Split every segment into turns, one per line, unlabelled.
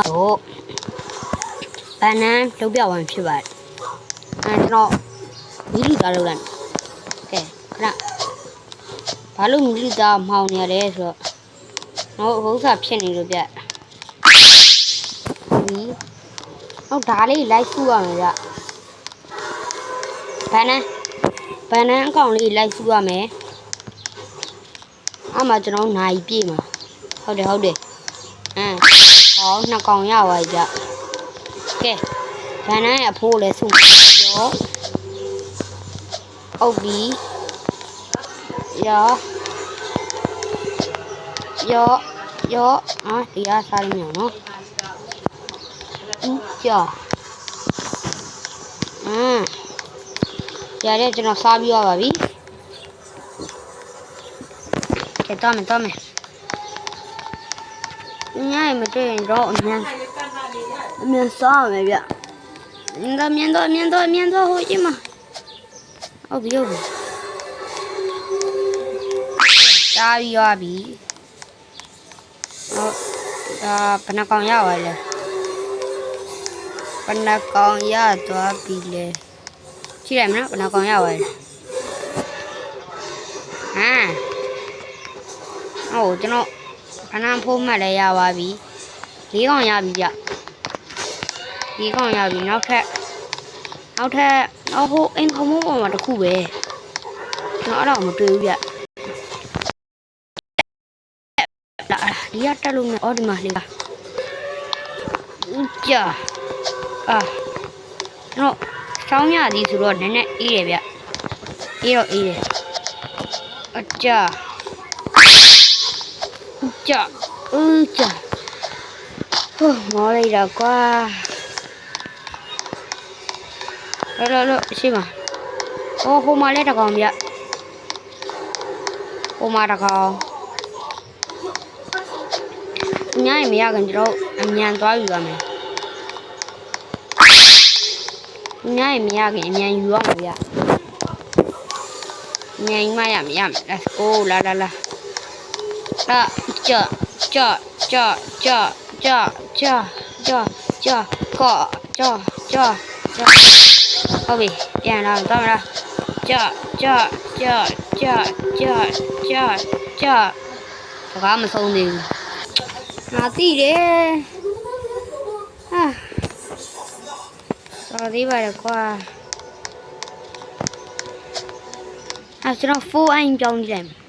မှာတော့ဘန်နန်လုံးပြဝမ်းဖြစ်ပါတယ်အဲကျွန်တော်မီလီသားလောက်လိုက်ကဲခဏဘာလို့မီလီသားမှောင်နေရလဲဆိုတော့တော့ဥစ္စာဖြစ်နေလို့ပြဒီဟုတ်ဒါလေးလိုက်စုရမယ်ဗျဘန်နန်ဘန်နန်အကောင်လေးလိုက်စုရမယ်အမှကျွန်တော်နိုင်ပြည့်မှာဟုတ်တယ်ဟုတ်တယ်အမ် con una coña vaya que ya no hay apures un yo o vi yo yo yo ah ya salió no ya ya le no sabio a vi que tome tome ရောအာဒီအားစားရမယ်နော်ဦးကြောအမ်ရတဲ့ကျွန်တော်စားပြီးရပါပြီကဲတော့မယ်တော့မယ်ညရမတွေ့ရင်တော့အမြန်အမြန်စားရမယ်ဗျအင်းကမြန်တော့မြန်တော့မြန်တော့ဟိုကြီးမှာဟုတ်ပြီဟုတ်ပြီစားပြီးရပြီဟုတ်ဒါဘယ်နှကောင်ရပါလဲဘယ်နှကောင်ရသွားပြီလဲကြည့်လိုက်မနော်ဘယ်နှကောင်ရပါလဲဟမ်ဟုတ်ကျွန်တော် ခဏဖိုးမှတ်လည်းရပါပြီ၄ကောင်ရပြီဗျ၄ကောင်ရပြီနောက်ထပ်နောက်ထပ်နောက်ဟိုအိမ်ခမိုးပေါ်မှာတစ်ခုပဲကျွန်တော်အဲ့တော့မတွေ့ဘူးဗျလာဒီရတက်လို့မအော်ဒီမှာလေးပါဦးကြအာကျွန်တော်စောင်းရသည်ဆိုတော့နည်းနည်းအေးတယ်ဗျအေးတော့အေးတယ်အကြ ဦးကြဦးကြဟိုမောလိုက်တော့ကွာလောလောလောရှိမဟိုဟိုမှာလဲတကောင်ဗျဟိုမှာတကောင်ညရင်မရခင်ကျွန်တော်အမြန်သွားယူရမယ်ညရင်မရခင်အမြန်ယူရမှာဗျအမြန်ယူမရမယ်ရမယ် let's go လာလာလာလာ ကြော့ကြော့ကြော့ကြော့ကြော့ကြော့ကြော့ကြော့ကော့ကြော့ကြော့ကြော့ဟုတ်ပြီပြန်လာတော့မလားကြော့ကြော့ကြော့ကြော့ကြော့ကြော့ကြော့စကားမဆုံးသေးဘူးငါသိတယ်ဟာစော်သေးပါလေကွာအဲကျွန်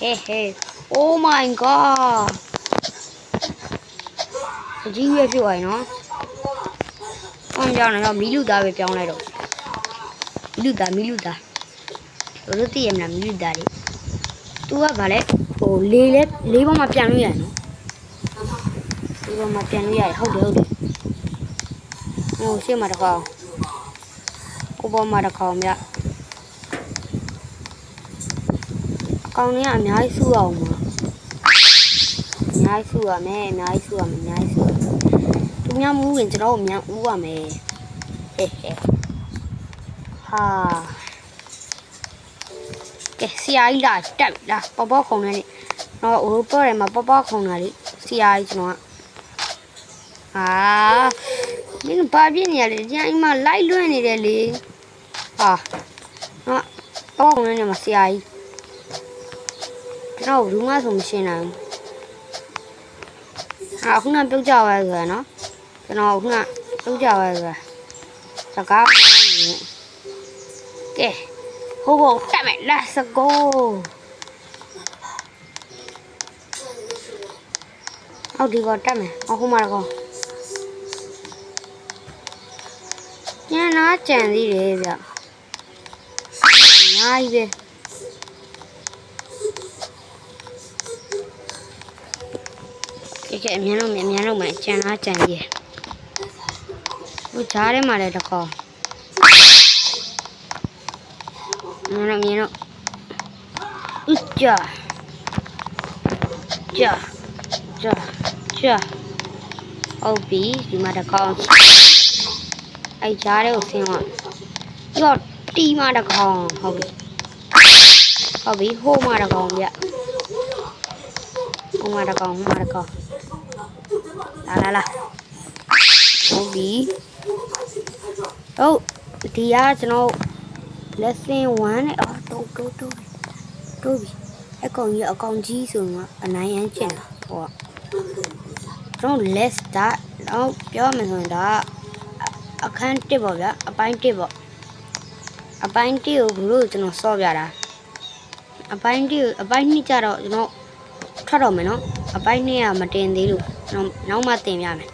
တော်4 iron ကြောင်းကြည့်လိုက်ဟေးဟေး Oh my god အကြီးရွယ်ဖြစ်သွားပြီနော်။အောင်ကြောင်တော့မီလူသားပဲပြောင်းလိုက်တော့။မီလူသားမီလူသားတို့တို့သိရမလားမီလူသားလေ။ तू ကဗာလဲဟိုလေးလဲလေးပေါ်မှာပြန်လို့ရတယ်နော်။လေးပေါ်မှာပြန်လို့ရတယ်ဟုတ်တယ်ဟုတ်တယ်။ဟိုရှေ့မှာတစ်ခေါက်။ဟိုပေါ်မှာတစ်ခေါက်မြတ်။အ ကောင်ကြီးကအများကြီးစုအောင်ပါ။အများကြီးစုရမယ်အများကြီးစုရမယ်အများကြီးစုရမယ်။သူများမူးရင်ကျွန်တော်တို့အများဦးရမယ်။ဟဲ့ဟဲ့။ဟာကဲဆရာကြီးလာတက်လာပေါ်ပေါ်ခုံနေနေတော့ဟိုပေါ်တယ်မှာပေါ်ပေါ်ခုံတာလေဆရာကြီးကျွန်တော်ကဟာမင်းဘာပြင်းနေရလဲဒီအိမ်မှာလိုက်လွှင့်နေတယ်လေဟာဟာပေါ်ခုံနေနေမှာဆရာကြီးကျွန် တော်ဘူးမဆိုမရှင်းနိုင်ဘူးဟာခုနပြုတ်ကြပါဆိုရနော်ကျွန်တော်ခုနပြုတ်ကြပါဆိုစကားမနေကဲဟိုဘုံတက်မယ် let's go အော်ဒီကတက်မယ်အခုမှတော့ညနာကြံသေးတယ်ဗျအများကြီးပဲ ကဲကဲအမြန်လုံးမယ်အမြန်လုံးမယ်ကြံလားကြံကြီးဟိုကြားထဲမှာလည်းတစ်ခေါက် Mira, mira. Ja. Ja. Ja. Ja. ဟုတ်ပြီဒီမှာတစ်ကောင်အဲ့ကြားထဲကိုဆင်းသွားပြီးတော့တီမှာတစ်ကောင်ဟုတ်ပြီဟုတ်ပြီဟိုမှာတစ်ကောင်ဗျဟိုမှာတစ်ကောင်ဟိုမှာတစ်ကောင် လာလာလာဟုတ်ပြီဟုတ်ဒီကကျွန်တော် lesson 1နဲ့အော်တိုးတိုးတိုးတိုးပြီအကောင်ကြီးအကောင်ကြီးဆိုတော့အနိုင်ရန်ကျင်တာဟောကျွန်တော် less ဒါတော့ပြောမှဆိုရင်ဒါအခန်း1ပေါ့ဗျာအပိုင်း1ပေါ့အပိုင်း1ကိုဘလို့ကျွန်တော်စော့ပြတာအပိုင်း1ကိုအပိုင်း2ကျတော့ကျွန်တော် ထွက်တော့မယ်နော်အပိုင်း2ကမတင်သေးလို့ကျွန်တော်နောက်မှတင်ပြမယ်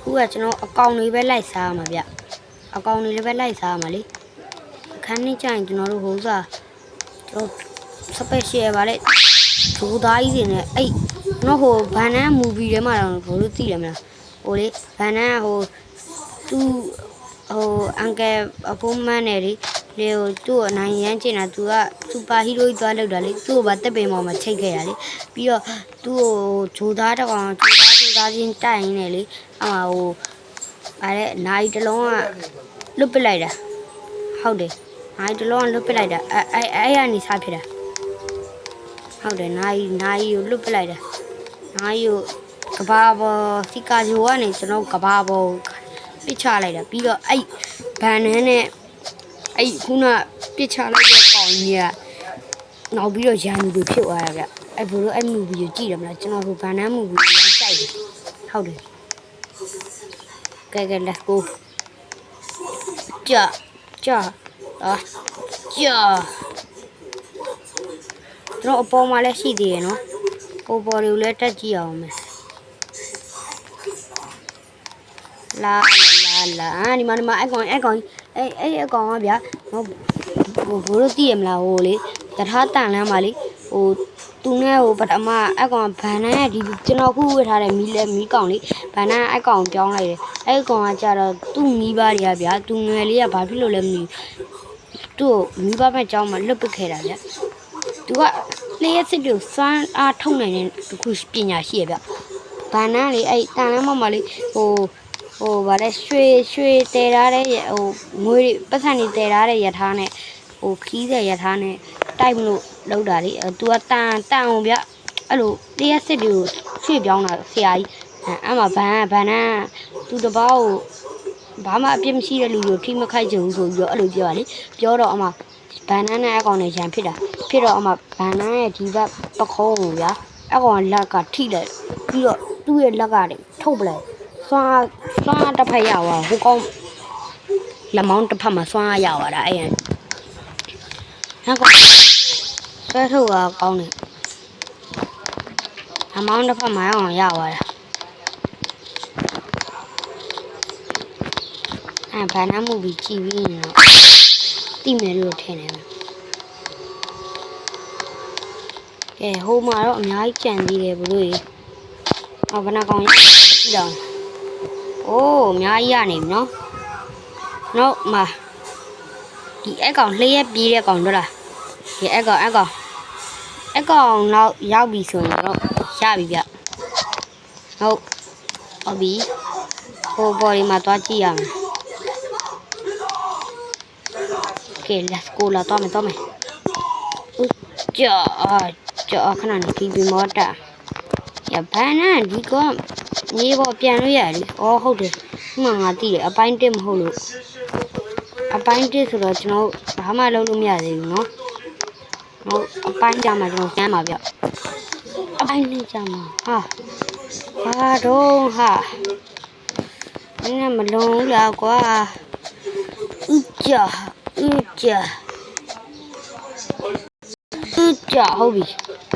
ခုကကျွန်တော်အကောင်တွေပဲလိုက်စားရမှာဗျအကောင်တွေလည်းပဲလိုက်စားရမှာလေအခန်းနဲ့ကြာရင်ကျွန်တော်တို့ဟိုစားကျွန်တော်စပက်ရှယ်ပါလေဒူသားကြီးတွေနဲ့အဲ့ကျွန်တော်ဟိုဘန်နန်မူဗီထဲမှာတော့ဘလို့သိတယ်မလားဟိုလေဘန်နန်ဟိုသူဟိုအန်ကယ်အဖိုးမန်းနဲ့လေ လေဟိုသူ့အနိုင်ရမ်းကျင်တာသူကစူပါဟီးရိုးကြီးသွားလောက်တာလေသူ့ကိုဗတက်ပင်ပေါ်မှာချိတ်ခဲ့တာလေပြီးတော့သူ့ကိုဂျိုသားတစ်ကောင်ဂျိုသားဂျိုသားချင်းတိုက်ရင်းနဲ့လေအမဟိုအဲနိုင်တစ်လုံးကလွတ်ပစ်လိုက်တာဟုတ်တယ်။နိုင်တလုံးလွတ်ပစ်လိုက်တာအဲအဲအဲ့ရနေစားဖြစ်တာ။ဟုတ်တယ်နိုင်နိုင်ကိုလွတ်ပစ်လိုက်တာ။နိုင်ကိုကဘာဘောစီကာဂျိုကနေကျွန်တော်ကဘာဘောပစ်ချလိုက်တာပြီးတော့အဲ့ဘန်နန်းနဲ့ အဲ့ခုနပစ်ချလိုက်တဲ့ကောင်ကြီးကနောက်ပြီးတော့ရန်သူဖြစ်သွားတာဗျ။အဲ့ဘလို့အဲ့မူဗီကိုကြည့်တယ်မလားကျွန်တော်ကဘန်နန်းမူဗီကိုလည်းကြိုက်တယ်။ဟုတ်တယ်။ကဲကဲ let's go ကြာကြာအာကြာတော့အပေါ်မှာလည်းရှိသေးရနော်ပေါ်ပေါ်တွေကိုလည်းတက်ကြည့်အောင်မယ်လာလာလာအာဒီမှာဒီမှာအကောင်အကောင် အဲ့အဲ့အကောင်ကဗျာဟိုဟိုဘိုးတို့သိရမလားဟိုလေတထားတန်လမ်းပါလေဟိုသူနဲ့ဟိုပထမအကောင်ဗန်နန်းရဲ့ဒီကျွန်တော်ခုဝတ်ထားတဲ့မီးလဲမီးကောင်လေးဗန်နန်းအကောင်ပြောင်းလိုက်တယ်အဲ့ကောင်ကကြတော့သူ့မိဘတွေကဗျာသူငယ်လေးကဘာဖြစ်လို့လဲမသိဘူးသူ့ကိုမိဘမဲ့ကြောင်းမှာလွတ်ပစ်ခဲ့တာဗျ။သူကလျှက်စစ်တွေကိုစွမ်းအားထုတ်နိုင်တဲ့တခုပညာရှိရဗျ။ဘာနန်းလေအဲ့တန်လမ်းမမလေးဟို ဟိုဗါလဲရွှေရွှေတဲထားတဲ့ဟိုငွေတွေပတ်စံတွေတဲထားတဲ့ရထားနဲ့ဟိုခီးတဲ့ရထားနဲ့တိုက်မလို့လောက်တာလေ။ तू ကတန်တန်အောင်ဗျ။အဲ့လိုလျှက်စစ်တွေကိုရွှေ့ပြောင်းတာဆရာကြီး။အဲ့မှာဘန်ဘန်နန်းသူတပားကိုဘာမှအပြစ်မရှိတဲ့လူတွေကိုထိမခိုက်ကြဘူးဆိုပြီးတော့အဲ့လိုပြောတာလေပြောတော့အမဘန်နန်းနဲ့အကောင်နဲ့ရန်ဖြစ်တာဖြစ်တော့အမဘန်နန်းရဲ့ဒီဘက်ပခုံးကိုဗျာအကောင်လက်ကထိလိုက်ပြီးတော့သူ့ရဲ့လက်ကတည်းထုတ်ပလိုက် စွာစွာတစ်ဖက်ရောက်သွားဟိုကောင်လက်မောင်းတစ်ဖက်မှာစွာရောက်သွားတာအဲ့ရန်နောက်ကောင်ဆွဲထုတ်တာကောင်းတယ်လက်မောင်းတစ်ဖက်မှာရောက်အောင်ရောက်သွားတာအဲဘာနာမှုပြီးကြည်ပြီးရင်တော့တိမယ်လို့ထင်တယ်ဗျကဲဟိုမှာတော့အများကြီးကြံသေးတယ်ဘလို့ရေဟောဘယ်နှကောင်ရကြည့်တော့ အိုးအများကြီးရနေပြီနော်နော်မဒီအကောင်လျှက်ပြေးတဲ့ကောင်တို့လားဒီအကောင်အကောင်အကောင်တော့ရောက်ပြီဆိုရင်တော့ရပြီဗျဟုတ်ဟုတ်ပြီဟိုဘော်ဒီမှာသွားကြည့်ရမယ် Okay, let's go လာတော့မယ်တော့မယ်။ဦးကြောကြောခဏနေဒီဘီမော်တာ။ရဘာနာဒီက မြေပေါ်ပြန်လို့ရတယ်။အော်ဟုတ်တယ်။ဒီမှာငါသိတယ်အပိုင်းတစ်မဟုတ်လို့အပိုင်းတစ်ဆိုတော့ကျွန်တော်ဘာမှလုပ်လို့မရသေးဘူးနော်။ဟုတ်အပိုင်းကြမှာကျွန်တော်ကျမ်းပါဗျ။အပိုင်းနဲ့ကြမှာဟာဘာတော့ဟာနည်းမလုံးဘူးလားကွာ။ဦးကြောဦးကြောဦးကြောဟုတ်ပြီ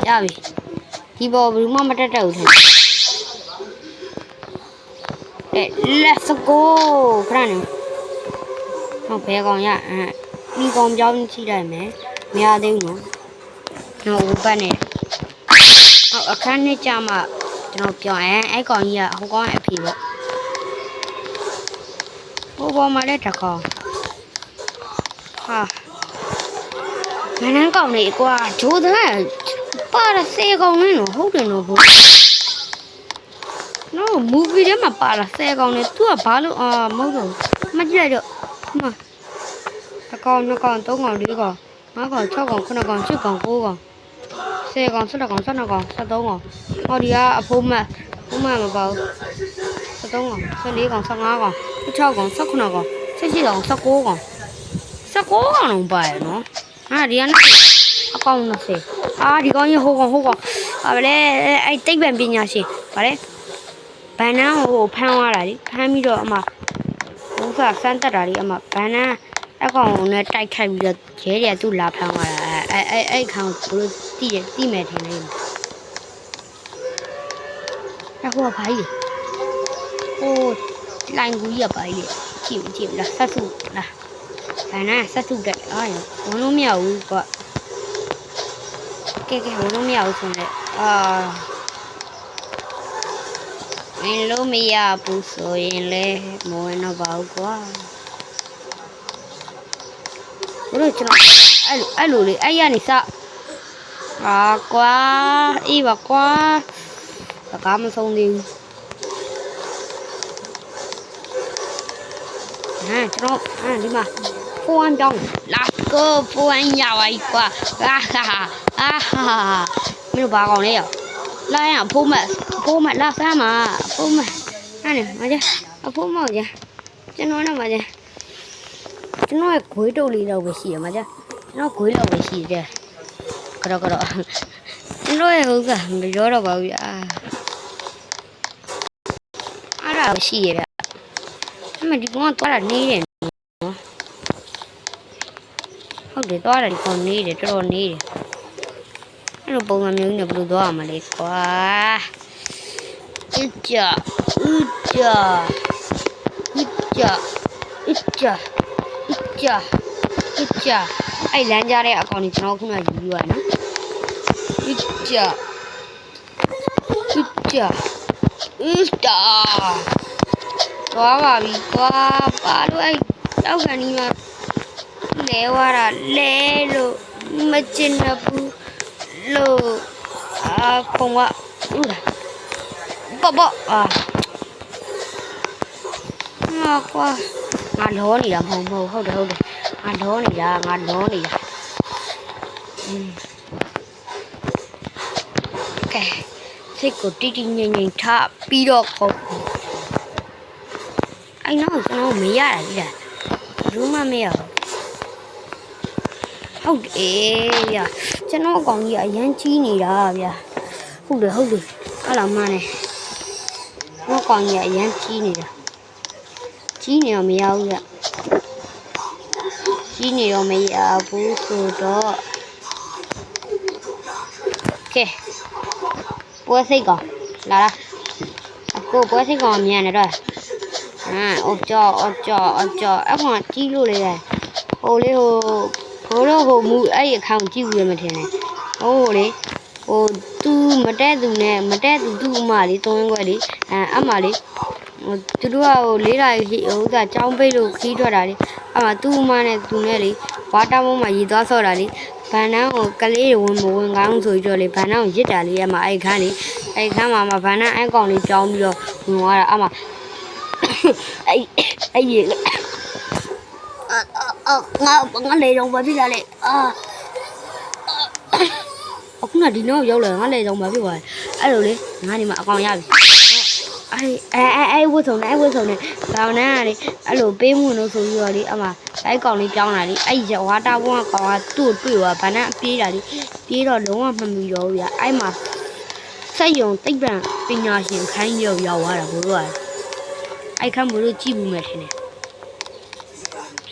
ရပြီဒီပေါ်ဘယ်မှမတက်တက်ဘူးထင်တယ် အဲ let's go ခဏနေဟုတ်ဘယ်ကောင်ရအဲဒီကောင်ပြောင်းကြည့်လိုက်မယ်မရသေးဘူးနော်တော့ဘတ်နဲ့ဟုတ်အခန်းနဲ့ကြာမှကျွန်တော်ပြောရင်အဲ့ကောင်ကြီးကဟိုကောင်အဖေပေါ့ဟိုပေါ်မှာလည်းတစ်ကောင်ဟာငန်းကောင်လေးကွာဂျိုးသားပါရစေကောင်လေးနော်ဟုတ်တယ်နော်ဘို့ နော်မူဗီထဲမှာပါလာစေကောင်လေး तू ကဘာလို့အာမဟုတ်တော့မကြည့်လိုက်တော့မအကောင်နှစ်ကောင်သုံးကောင်လေးကောင်ငါးကောင်၆ကောင်ခုနှစ်ကောင်ရှစ်ကောင်ကိုးကောင်ဆယ်ကောင်၁၁ကောင်၁၂ကောင်၁၃ကောင်ဟောဒီကအဖိုးမတ်ဘူးမမပေါ့13ကောင်14ကောင်15ကောင်16ကောင်19ကောင်18ကောင်19ကောင်19ကောင်လုံးပါရနော်ဟာဒီကနေ့အကောင်20အာဒီကောင်ကြီးဟိုကောင်ဟိုကောင်ဟာဗလဲအဲ့တိတ်ပံပညာရှင်ဗလဲ ဘန်နန်းဟိုဖမ်းသွားတာလေဖမ်းပြီးတော့အမဘုရားစမ်းတက်တာလေအမဘန်နန်းအကောင်နဲ့တိုက်ခိုက်ပြီးတော့ရဲတွေကသူ့လာဖမ်းသွားတာအဲ့အဲ့အဲ့ခေါင်းဘလို့တိတယ်တိမယ်ထင်တယ်အဲ့ဟိုကဘာကြီးဟိုလိုင်းကူကြီးကဘာကြီးကြည့်ကြည့်လားဆက်စုလားဘန်နန်းဆက်စုတဲ့အားရဝင်လို့မရဘူးကွာကဲကဲဝင်လို့မရဘူးဆိုတော့အာ ဝင်လို့မရဘူးဆိုရင်လေမဝင်တော့ပါဘူးကွာဘလို့ကျွန်တော်အဲ့လိုအဲ့လိုလေအဲ့ရနေစအာကွာအေးပါကွာစကားမဆုံးသေးဘူးဟမ်ကျွန်တော်ဟမ်ဒီမှာဖုန်းကြောင်းလာကိုဖုန်းရပါ ਈ ကွာအာဟာအာဟာမင်းတို့ဘာကောင်လဲရော လာရဖုန်းမဖုန်းမလာစမ်းမှာဖုန်းမအဲ့နဲ့မကြအဖုန်းမောက်ကြကျွန်တော်နဲ့မကြကျွန်တော်ရဲ့ဂွေးတုပ်လေးတော့ပဲရှိရမှာကြကျွန်တော်ဂွေးလောက်ပဲရှိတယ်ကတော့ကတော့ကျွန်တော်ရဲ့ဥစ္စာမပြောတော့ပါဘူးဗျာအဲ့ဒါရှိရဗျအမေဒီကောင်ကတော့တာနေတယ်နော်ဟုတ်တယ်တော့တာဒီကောင်နေတယ်တော်တော်နေတယ် အဲ့လိုပုံစံမျိုးကြီးနဲ့ဘယ်လိုသွားရမလဲကွာအစ်ကြအစ်ကြအစ်ကြအစ်ကြအစ်ကြအစ်ကြအဲ့လမ်းကြားတဲ့အကောင်ကြီးကျွန်တော်ခုနကယူရနော်အစ်ကြအစ်ကြအစ်တာသွားပါပြီကွာပါလို့အဲ့တောက်ကန်ကြီးမှာလဲသွားတာလဲလို့မကျင်တော့ဘူး lờ à, không ạ. Bọ bọ. À. Ngon quá. Ngàn hố này là màu màu không được không được. Ngàn hố này là ngàn hố này là ok thế của tí tí nhanh nhanh thả pi đó không anh nói cái nó mấy giá là gì à? đó đúng mà mèo. ဟုတ်တယ်ဗျာကျွန်တော်အကောင်ကြီးကအရန်ကြီးနေတာဗျာဟုတ်တယ်ဟုတ်တယ်အဲ့လားမှန်းတယ်ကျွန်တော်အကောင်ကြီးကအရန်ကြီးနေတာကြီးနေတော့မရဘူးဗျာကြီးနေတော့မရဘူးဆိုတော့ကဲပွဲစိတ်ကောင်လာလားကိုပွဲစိတ်ကောင်မြန်နေတော့ဟမ်အော်ကြော်အော်ကြော်အော်ကြော်အဲ့ကောင်ကြီးလို့လေဟိုလေးဟို ဘိုးတော့ဟိုမူအဲ့ဒီအခေါင်ကြည့်ဘူးရမထင်နဲ့ဟိုလေဟိုသူမတက်သူနဲ့မတက်သူသူ့အမလေးသုံးရင်းခွဲလေးအဲအမလေးဟိုသူတို့ကဟိုလေးလာဟိဟိုကចောင်းပိတ်လို့ခီးထွက်တာလေအမသူ့အမနဲ့သူနဲ့လေဝါတာမုံမှာရေသွားဆော့တာလေဘန်နန်းကိုကလေးဝင်မဝင်ကောင်းဆိုကြလေဘန်နန်းကိုရစ်တာလေးအမအဲ့ခန်းလေအဲ့ခန်းမှာမဘန်နန်းအဲ့ကောင်လေးကြောင်းပြီးတော့ဝင်သွားတာအမအဲ့အဲ့ရေလေ အာအာငါငါလေတော့ဘာဖြစ်လာလဲအာအခုနဒီနောက်ရောက်လာငါလေတော့ဘာဖြစ်သွားလဲအဲ့လိုလေငါဒီမှာအကောင်ရပြီအဲ့အဲ့အဲ့အဲ့ဝတ်စုံနဲ့အဲ့ဝတ်စုံနဲ့ကောင်းနေရလေအဲ့လိုပေးမှုလို့ဆိုပြီးတော့လေအမအဲ့ကောင်လေးပြောင်းလာလေအဲ့ရဝါတာဘုံကကောင်ကသူ့တွေ့သွားဗာနဲ့ပြေးတာလေပြေးတော့လုံးဝမမီတော့ဘူးဗျအဲ့မှာစက်ယုံတိတ်ပံပညာရှင်ခိုင်းရောက်ရောက်သွားတာဘိုးတို့ကအိုက်ခမ်းမလို့ကြည့်ဘူးမယ်ထင်တယ်။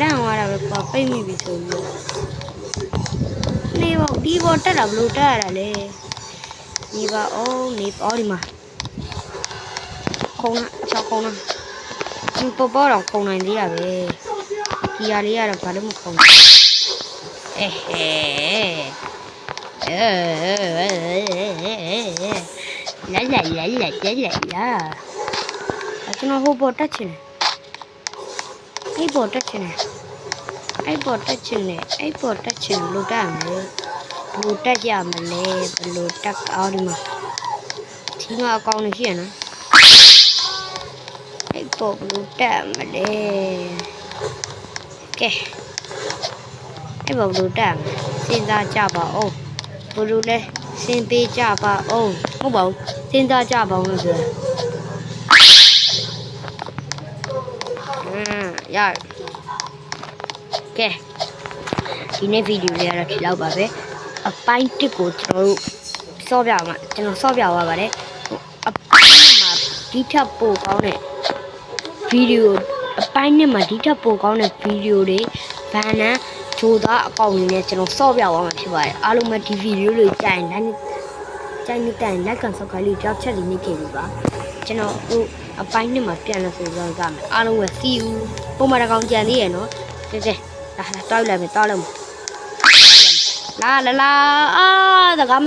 လန့်သွားတာပဲကွာပိတ်မိပြီဆိုပြီးနေပေါ့ဒီပေါ်တက်တာဘလို့တက်ရတာလဲနေပါအောင်နေပေါ့ဒီမှာခုံးနာချောက်ခုံးနာဒီပေါ်ပေါ်တော့ခုံနိုင်သေးတာပဲဒီဟာလေးကတော့ဘာလို့မခုံအဲဟဲအဲလာလာလာလာလာလာလာအကျွန်တော်ဟိုပေါ်တက်ချင်တယ် အဲ့ပေါ်တက်ချင်တယ်အဲ့ပေါ်တက်ချင်တယ်အဲ့ပေါ်တက်ချင်တယ်လို့တက်ရမလဲဘလို့တက်ရမလဲဘလို့တက်အော်ဒီမှာဒီမှာအကောင့်နေရှိရနော်အဲ့ပေါ်ဘလို့တက်ရမလဲကဲအဲ့ပေါ်ဘလို့တက်ရမလဲစဉ်းစားကြပါဦးဘလို့လဲစဉ်းပေးကြပါဦးဟုတ်ပါဘူးစဉ်းစားကြပါဦးလို့ပြောတယ်อืม ရကဲဒီနေ့ဗီဒီယိုလေးကတော့ဒီလောက်ပါပဲအပိုင်းတစ်ကိုကျွန်တော်တို့စောပြမှာကျွန်တော်စောပြသွားပါတယ်ဟိုအပိုင်းမှာဒီထက်ပိုကောင်းတဲ့ဗီဒီယိုအပိုင်းနဲ့မှာဒီထက်ပိုကောင်းတဲ့ဗီဒီယိုတွေဗန်နန်ဂျိုသားအကောင့်တွေနဲ့ကျွန်တော်စောပြသွားမှာဖြစ်ပါတယ်အားလုံးပဲဒီဗီဒီယိုလေးကြိုင်လိုက်ကြိုင်နေတဲ့လက်ကန်ဆောက်ခိုင်းလေးကြောက်ချက်လေးနေခဲ့ပြီပါကျွန်တော်ဟို အပိုင်းနဲ့မှာပြန်လို့ဆိုတော့ကြမယ်အားလုံးပဲ see you ပုံမှန်တစ်ကောင်ကြံသေးရနော်ကဲကဲလာလာတောက်လိုက်မယ်တောက်လိုက်မယ်လာလာလာအာတကား